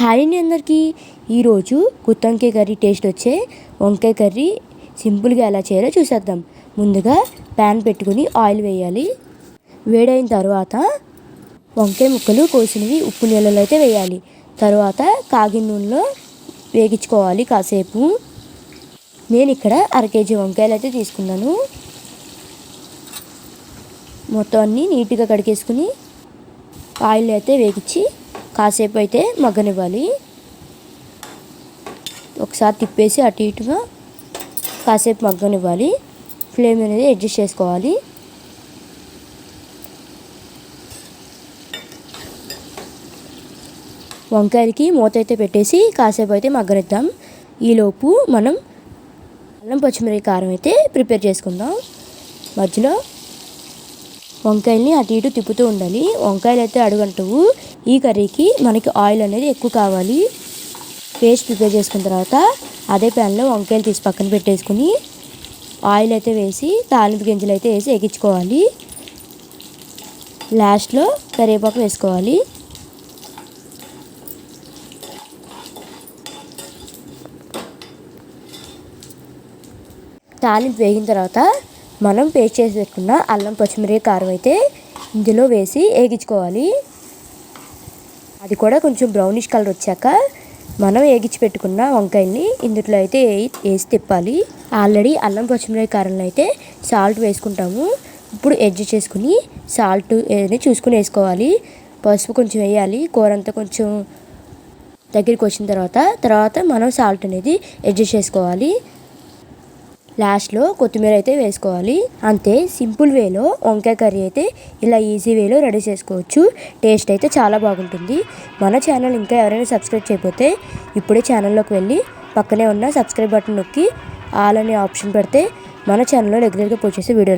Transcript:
Hi అండి అందరికీ. ఈరోజు గుత్తొంకాయ కర్రీ టేస్ట్ వచ్చే వంకాయ కర్రీ సింపుల్గా ఎలా చేయాలో చూసేద్దాం. ముందుగా ప్యాన్ పెట్టుకుని ఆయిల్ వేయాలి. వేడైన తర్వాత వంకాయ ముక్కలు కోసినవి ఉప్పు నీళ్ళలో అయితే వేయాలి. తర్వాత కాగిన నూనెలో వేగించుకోవాలి కాసేపు. నేను ఇక్కడ అర కేజీ వంకాయలు అయితే తీసుకున్నాను. మొత్తం అన్నీ నీట్గా కడిగేసుకుని ఆయిల్ అయితే వేగించి కాసేపు అయితే మగ్గనివ్వాలి. ఒకసారి తిప్పేసి అటు ఇటుగా కాసేపు మగ్గనివ్వాలి. ఫ్లేమ్ అనేది అడ్జస్ట్ చేసుకోవాలి. వంకాయలకి మూత అయితే పెట్టేసి కాసేపు అయితే మగ్గనిద్దాం. ఈలోపు మనం అల్లం పచ్చిమిరపకాయ కారం అయితే ప్రిపేర్ చేసుకుందాం. మధ్యలో వంకాయల్ని అటు ఇటు తిప్పుతూ ఉండాలి. వంకాయలు అయితే అడుగంటవు. ఈ కర్రీకి మనకి ఆయిల్ అనేది ఎక్కువ కావాలి. పేస్ట్ ప్రిపేర్ చేసుకున్న తర్వాత అదే ప్యాన్లో వంకాయలు తీసి పక్కన పెట్టేసుకుని ఆయిల్ అయితే వేసి తాలింపు గింజలు అయితే వేసి ఎగించుకోవాలి లాస్ట్లో కరివేపాకు వేసుకోవాలి. తాలింపు వేగిన తర్వాత మనం పేస్ట్ చేసి పెట్టుకున్న అల్లం పచ్చిమిరపకాయ కారం అయితే ఇందులో వేసి వేగించుకోవాలి అది కూడా కొంచెం బ్రౌనిష్ కలర్ వచ్చాక మనం వేగించి పెట్టుకున్న వంకాయల్ని ఇందులో అయితే వేసి తిప్పాలి. ఆల్రెడీ అల్లం పచ్చిమిరపకాయ కారంలో అయితే సాల్ట్ వేసుకుంటాము. ఇప్పుడు ఎడ్జ్ చేసుకుని సాల్ట్ ఏదని చూసుకుని వేసుకోవాలి. పసుపు కొంచెం వేయాలి. కూర అంతా కొంచెం దగ్గరికి వచ్చిన తర్వాత తర్వాత మనం సాల్ట్ అనేది అడ్జస్ట్ చేసుకోవాలి. లాస్ట్లో కొత్తిమీర అయితే వేసుకోవాలి. అంతే సింపుల్ వేలో వంకాయ కర్రీ అయితే ఇలా ఈజీ వేలో రెడీ చేసుకోవచ్చు. టేస్ట్ అయితే చాలా బాగుంటుంది. మన ఛానల్ ఇంకా ఎవరైనా సబ్స్క్రైబ్ చేయకపోతే ఇప్పుడే ఛానల్లోకి వెళ్ళి పక్కనే ఉన్న సబ్స్క్రైబ్ బటన్ నొక్కి ఆల్ అనే ఆప్షన్ పెడితే మన ఛానల్లో రెగ్యులర్గా పోస్ట్ చేసే వీడియోలు